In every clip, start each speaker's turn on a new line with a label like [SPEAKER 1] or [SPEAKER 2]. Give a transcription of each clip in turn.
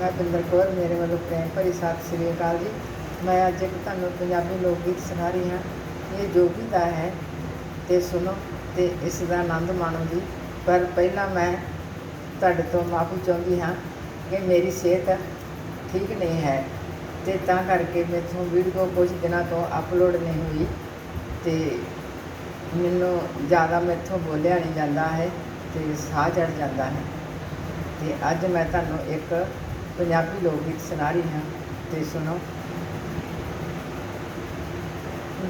[SPEAKER 1] ਮੈਂ ਬਿੰਦਰ ਕੌਰ, ਮੇਰੇ ਵੱਲੋਂ ਪ੍ਰੇਮ ਭਰੀ ਸਤਿ ਸ੍ਰੀ ਅਕਾਲ ਜੀ। ਮੈਂ ਅੱਜ ਇੱਕ ਤੁਹਾਨੂੰ ਪੰਜਾਬੀ ਲੋਕ ਗੀਤ ਸੁਣਾ ਰਹੀ ਹਾਂ। ਇਹ ਜੋਗੀ ਦਾ ਹੈ ਤੇ ਸੁਣੋ ਤੇ ਇਸ ਦਾ ਆਨੰਦ ਮਾਣੋ ਜੀ। ਪਰ ਪਹਿਲਾਂ ਮੈਂ ਤੁਹਾਡੇ ਤੋਂ ਮਾਫੀ ਚਾਹੁੰਦੀ ਹਾਂ ਕਿ ਮੇਰੀ ਸਿਹਤ ਠੀਕ ਨਹੀਂ ਹੈ ਤੇ ਤਾਂ ਕਰਕੇ ਮੈਥੋਂ ਵੀਡੀਓ ਕੁਝ ਦਿਨਾਂ ਤੋਂ ਅਪਲੋਡ ਨਹੀਂ ਹੋਈ ਤੇ ਮੈਨੂੰ ਜ਼ਿਆਦਾ ਮੈਥੋਂ ਬੋਲਿਆ ਨਹੀਂ ਜਾਂਦਾ ਹੈ ਤੇ ਸਾਹ ਚੜ ਜਾਂਦਾ ਹੈ। ਤੇ ਅੱਜ ਮੈਂ ਤੁਹਾਨੂੰ ਇੱਕ ਪੰਜਾਬੀ ਲੋਕ ਗੀਤ ਸੁਣਾ ਰਹੀ ਹਾਂ, ਤੇ ਸੁਣੋ।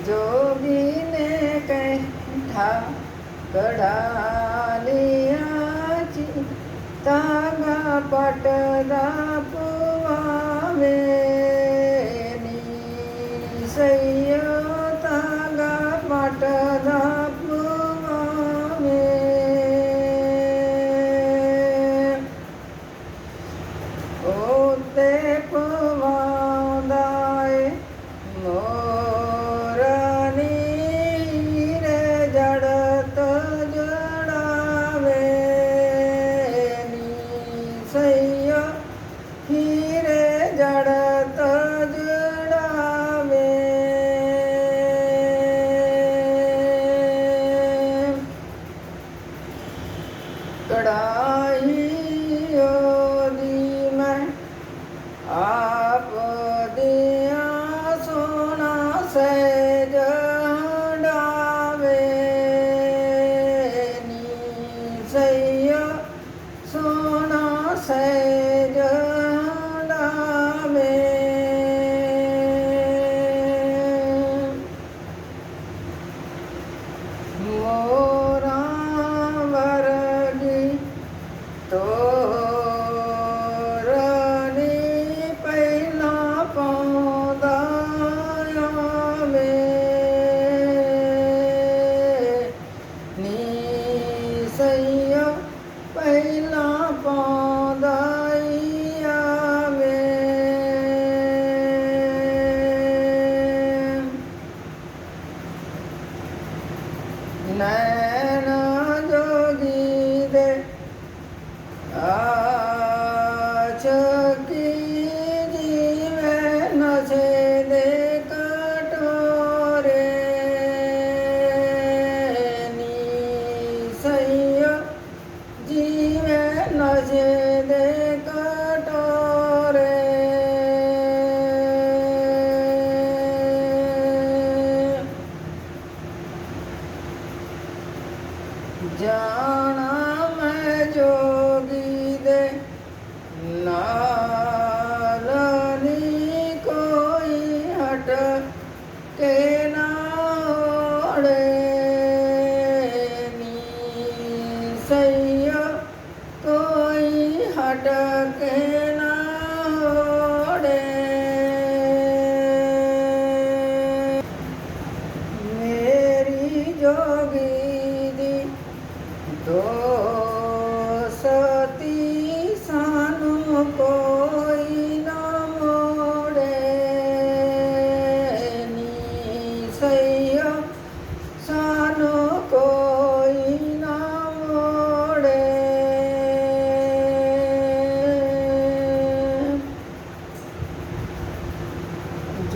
[SPEAKER 1] ਜੋਗੀ ਨੇ ਕਹਿਠਾ ਕੜਾ ਲਿਆ ਚੀ ਤਾਗਾ ਆਪ ਦਿਆ ਸੋਨਾ ਸਹਿਜ ਡਾਵੇ। ਨੀ ਸਈਆ ਸੋਨਾ ਸਹਿਜ ਡਾਵੇ। ਮੋਰਾਂ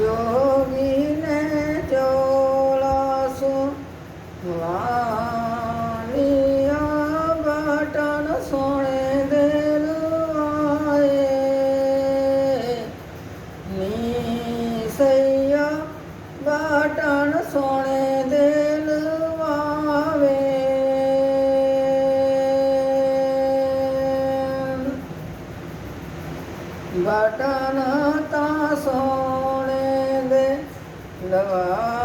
[SPEAKER 1] ਜੋਗੀ ਨੇ ਚੋਲਾ ਸੁ ਵਾਲੀਆ ਬਟਨ ਸੋਹਣੇ ਦੇ ਲਵਾਏ ਨੀ ਸਈਆ ਬਟਨ ਸੋਹਣੇ ਦੇ ਲਵਾਵੇ ਬਟਨ ಸರ್ವಾ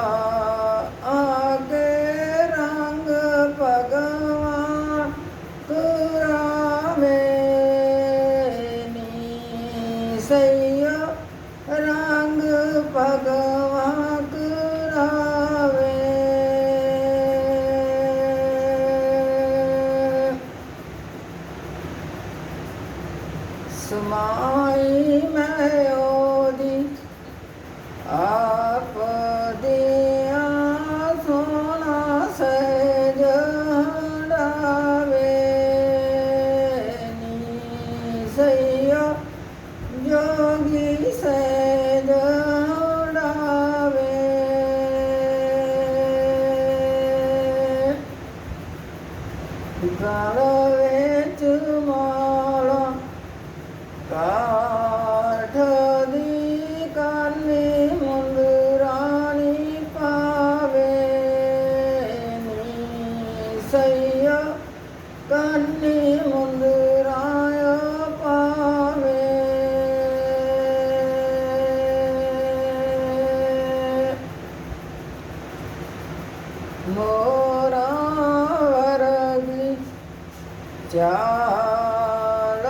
[SPEAKER 1] ચાલની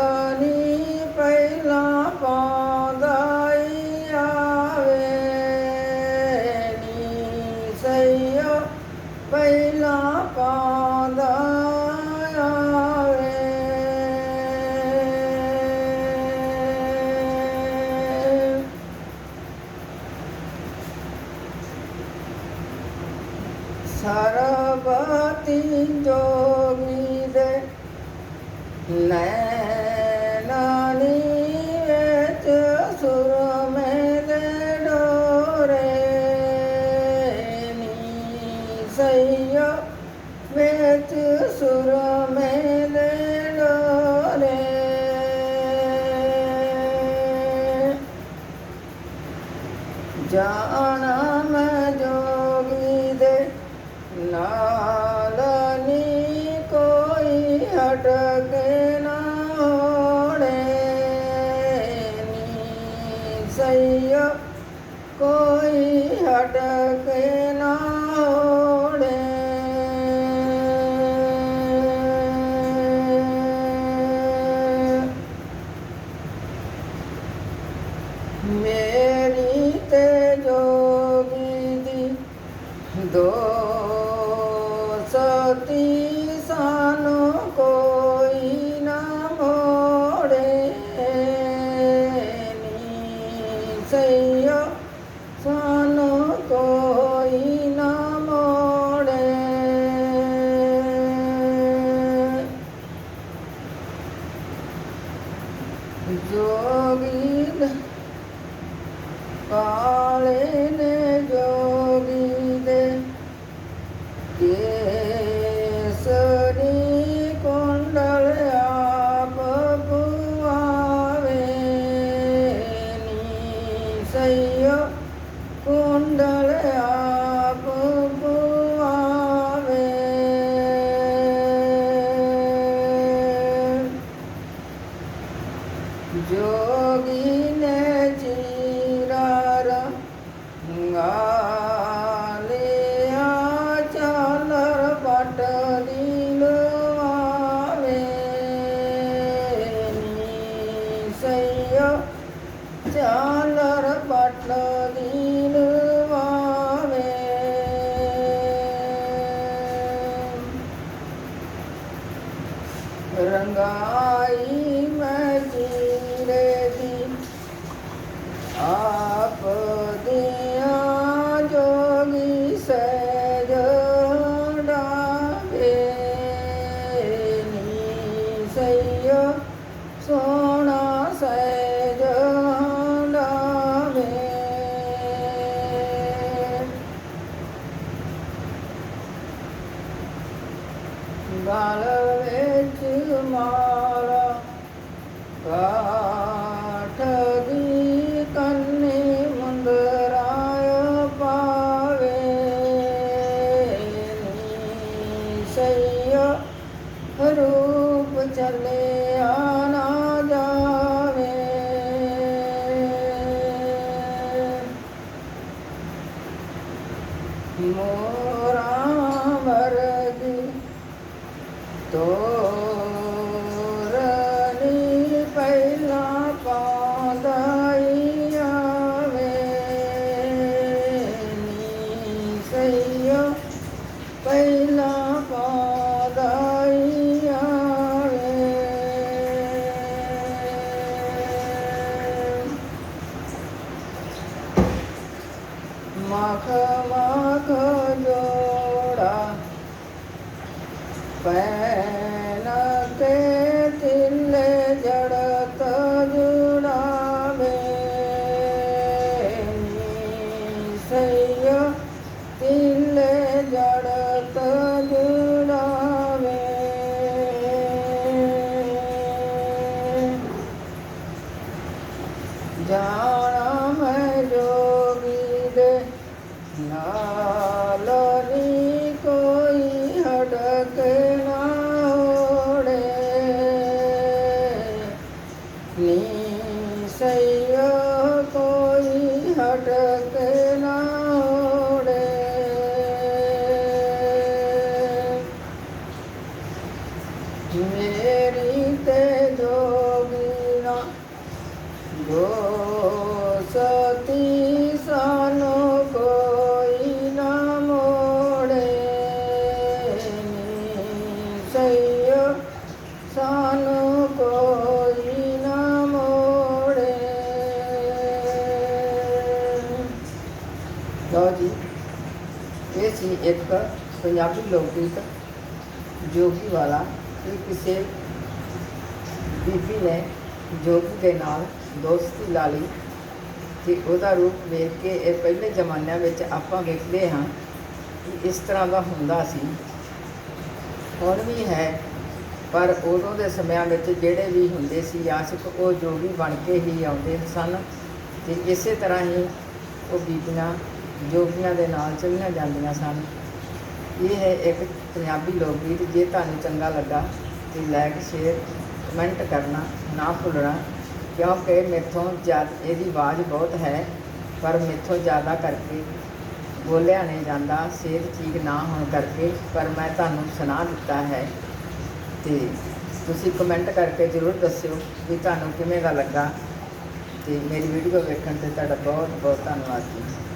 [SPEAKER 1] પહેલા પાદાઈ આવે સૈયો પહેલા પાદાય આવે સરબતી જોગી Let કોઈ અડક ಕಾಳಿನ ಜೋಗಿದೆ ಕೇಸರಿ ಕೊಂಡಳೆ ಆಪುವಾವೆ ಸಯ್ಯೋ ಕೊಂಡಳೆ ಆಪುವಾವೆ ಜೋಗಿ செய்யோ சோ ਮਖ ਮਖ ਜੋੜਾ। ਪੈਨ ਤੇ ਤਿਲੇ ਜੜਤ ਜੁੜਾਵੇ। ਸਈਆ ਜਾ ਸਾਨੂੰ ਕੋਈ ਨਾ ਲਓ ਜੀ, ਇਹ ਸੀ ਇੱਕ ਪੰਜਾਬੀ ਲੋਕ ਗੀਤ ਜੋਗੀ ਵਾਲਾ ਕਿ ਕਿਸੇ ਬੀਬੀ ਨੇ ਜੋਗੀ ਦੇ ਨਾਲ ਦੋਸਤੀ ਲਾ ਲਈ ਤੇ ਉਹਦਾ ਰੂਪ ਵੇਖ ਕੇ ਇਹ ਪਹਿਲੇ ਜ਼ਮਾਨਿਆਂ ਵਿੱਚ ਆਪਾਂ ਵੇਖਦੇ ਹਾਂ ਕਿ ਇਸ ਤਰ੍ਹਾਂ ਦਾ ਹੁੰਦਾ ਸੀ। ਹੁਣ ਵੀ ਹੈ ਪਰ ਉਦੋਂ ਦੇ ਸਮਿਆਂ ਵਿੱਚ ਜਿਹੜੇ ਵੀ ਹੁੰਦੇ ਸੀ ਆਸ਼ਿਕ, ਉਹ ਜੋਗੀ ਬਣ ਕੇ ਹੀ ਆਉਂਦੇ ਸਨ ਤੇ ਇਸੇ ਤਰ੍ਹਾਂ ਹੀ ਉਹ ਬੀਬੀਆਂ ਜੋਗੀਆਂ ਦੇ ਨਾਲ ਚਲੀਆਂ ਜਾਂਦੀਆਂ ਸਨ। ਇਹ ਹੈ ਇੱਕ ਪੰਜਾਬੀ ਲੋਕ ਗੀਤ ਜੇ ਤੁਹਾਨੂੰ ਚੰਗਾ ਲੱਗਾ ਤੇ ਲਾਈਕ ਸ਼ੇਅਰ ਕਮੈਂਟ ਕਰਨਾ ਨਾ ਭੁੱਲਣਾ, ਕਿਉਂਕਿ ਮੇਥੋਂ ਜ਼ਿਆਦਾ ਇਹਦੀ ਆਵਾਜ਼ ਬਹੁਤ ਹੈ, ਪਰ ਮੇਥੋਂ ਜ਼ਿਆਦਾ ਕਰਕੇ ਬੋਲਿਆ ਨਹੀਂ ਜਾਂਦਾ ਸਿਹਤ ਠੀਕ ਨਾ ਹੋਣ ਕਰਕੇ, ਪਰ ਮੈਂ ਤੁਹਾਨੂੰ ਸੁਣਾ ਦਿੱਤਾ ਹੈ। ਤੇ ਤੁਸੀਂ ਕਮੈਂਟ ਕਰਕੇ ਜ਼ਰੂਰ ਦੱਸਿਓ ਵੀ ਤੁਹਾਨੂੰ ਕਿਵੇਂ ਦਾ ਲੱਗਾ ਤੇ ਮੇਰੀ ਵੀਡੀਓ ਵੇਖਣ ਤੇ ਤੁਹਾਡਾ ਬਹੁਤ ਬਹੁਤ ਧੰਨਵਾਦ ਜੀ।